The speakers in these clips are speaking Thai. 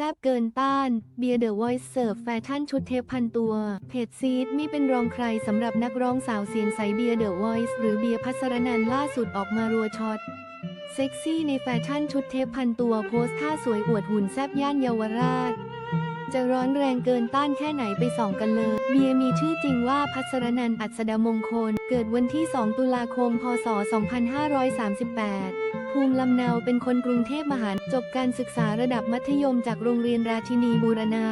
แซบเกินต้าน เบียร์เดอะวอยซ์เสิร์ฟแฟชั่นชุดเทปพันตัว เพจซีดไม่เป็นรองใครสำหรับนักร้องสาวเสียงใสเบียร์เดอะวอยซ์หรือเบียร์พัสรนันล่าสุดออกมารัวช็อต เซ็กซี่ในแฟชั่นชุดเทปพันตัวโพสท่าสวยอวดหุ่นแซบย่านเยาวราช จะร้อนแรงเกินต้านแค่ไหนไปส่องกันเลย เบียร์มีชื่อจริงว่าพัสรนันอัศดามงคล เกิดวันที่ 2 ตุลาคม พศ 2538 ภูมิลำเนาเป็นคนกรุงเทพมหานจบการศึกษาระดับมัธยมจากโรงเรียนราชินีบูรณะ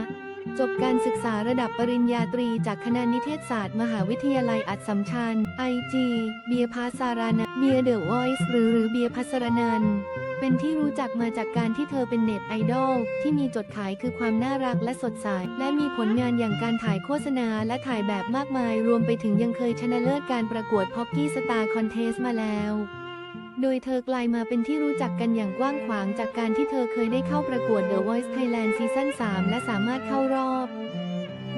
จบการศึกษาระดับปริญญาตรีจากคณะนิเทศศาสตร์ มหาวิทยาลัยอัสสัมชัญ IG เบียพาสารานะเบียเดอะวอยซ์หรือหรือเบียพัสรนันท์เป็นที่รู้จักมาจากการที่เธอเป็นเน็ตไอดอลที่มีจดขายคือความน่ารักและสดใส และมีผลงานอย่างการถ่ายโฆษณาและถ่ายแบบมากมาย รวมไปถึงยังเคยชนะเลิศการประกวดพ็อกกี้สตาร์คอนเทสมาแล้ว โดยเธอกลายมาเป็นที่รู้จักกันอย่างกว้างขวางจากการที่เธอเคยได้เข้าประกวด The Voice Thailand ซีซั่น 3 และสามารถเข้ารอบ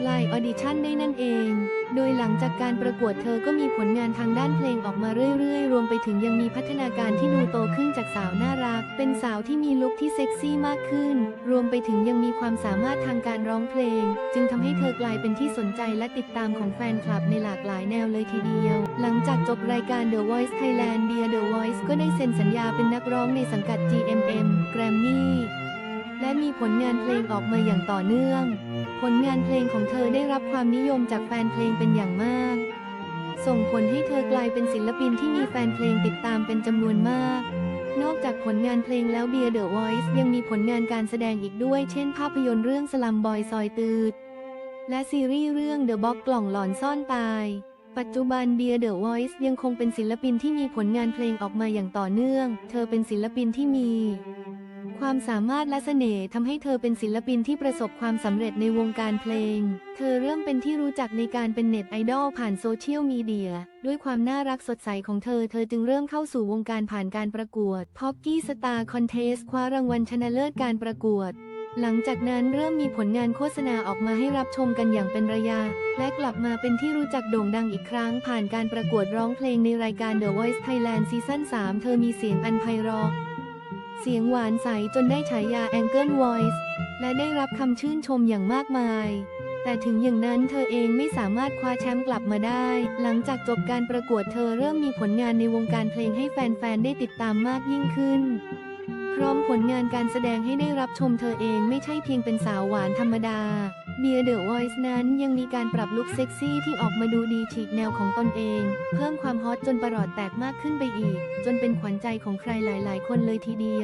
ไลน์ออดิชั่นได้นั่นเอง โดยหลังจากการประกวดเธอก็มีผลงานทางด้านเพลงออกมาเรื่อยๆ รวมไปถึงยังมีพัฒนาการที่ดูโตขึ้นจากสาวน่ารัก เป็นสาวที่มีลุคที่เซ็กซี่มากขึ้น รวมไปถึงยังมีความสามารถทางการร้องเพลง จึงทำให้เธอกลายเป็นที่สนใจและติดตามของแฟนคลับในหลากหลายแนวเลยทีเดียว หลังจากจบรายการ The Voice Thailand เบีย The Voice ก็ได้เซ็นสัญญาเป็นนักร้องในสังกัด GMM Grammy และมีผลงานเพลงออกมาอย่างต่อเนื่อง ผลงานเพลงของเธอได้รับความนิยมจากแฟนเพลงเป็นอย่างมาก ส่งผลให้เธอกลายเป็นศิลปินที่มีแฟนเพลงติดตามเป็นจำนวนมาก นอกจากผลงานเพลงแล้วเบียร์เดอะวอยซ์ยังมีผลงานการแสดงอีกด้วย เช่น ภาพยนตร์เรื่องสลัมบอยซอยตืด และซีรีส์เรื่อง The Box กล่องหลอนซ่อนตาย ปัจจุบันเบียร์เดอะวอยซ์ยังคงเป็นศิลปินที่มีผลงานเพลงออกมาอย่างต่อเนื่อง เธอเป็นศิลปินที่มี ความสามารถและเสน่ห์ทำให้เธอเป็นศิลปินที่ประสบความสำเร็จในวงการเพลง เธอเริ่มเป็นที่รู้จักในการเป็นเน็ตไอดอลผ่านโซเชียลมีเดีย ด้วยความน่ารักสดใสของเธอ เธอจึงเริ่มเข้าสู่วงการผ่านการประกวด p o c k y Star Contest คว้ารางวัลชนะเลิศการประกวดหลังจากนั้นเริ่มมีผลงานโฆษณาออกมาให้รับชมกันอย่างเป็นระยะ และกลับมาเป็นที่รู้จักโด่งดังอีกครั้ง ผ่านการประกวดร้องเพลงในรายการ The Voice Thailand ซีซั่น3 เธอมีเสียงอันไพเราะ เสียงหวานใสจนได้ฉายา Angle Voice และได้รับคำชื่นชมอย่างมากมาย แต่ถึงอย่างนั้นเธอเองไม่สามารถคว้าแชมป์กลับมาได้ หลังจากจบการประกวดเธอเริ่มมีผลงานในวงการเพลงให้แฟนๆ ได้ติดตามมากยิ่งขึ้น พร้อมผลงานการแสดงให้ได้รับชมเธอเองไม่ใช่เพียงเป็นสาวหวานธรรมดาเบียร์เดอะวอยซ์นั้นยังมีการปรับลุคเซ็กซี่ที่ออกมาดูดีฉีกแนวของตนเอง เพิ่มความฮอตจนประหลอดแตกมากขึ้นไปอีก จนเป็นขวัญใจของใครหลาย ๆ คนเลยทีเดียว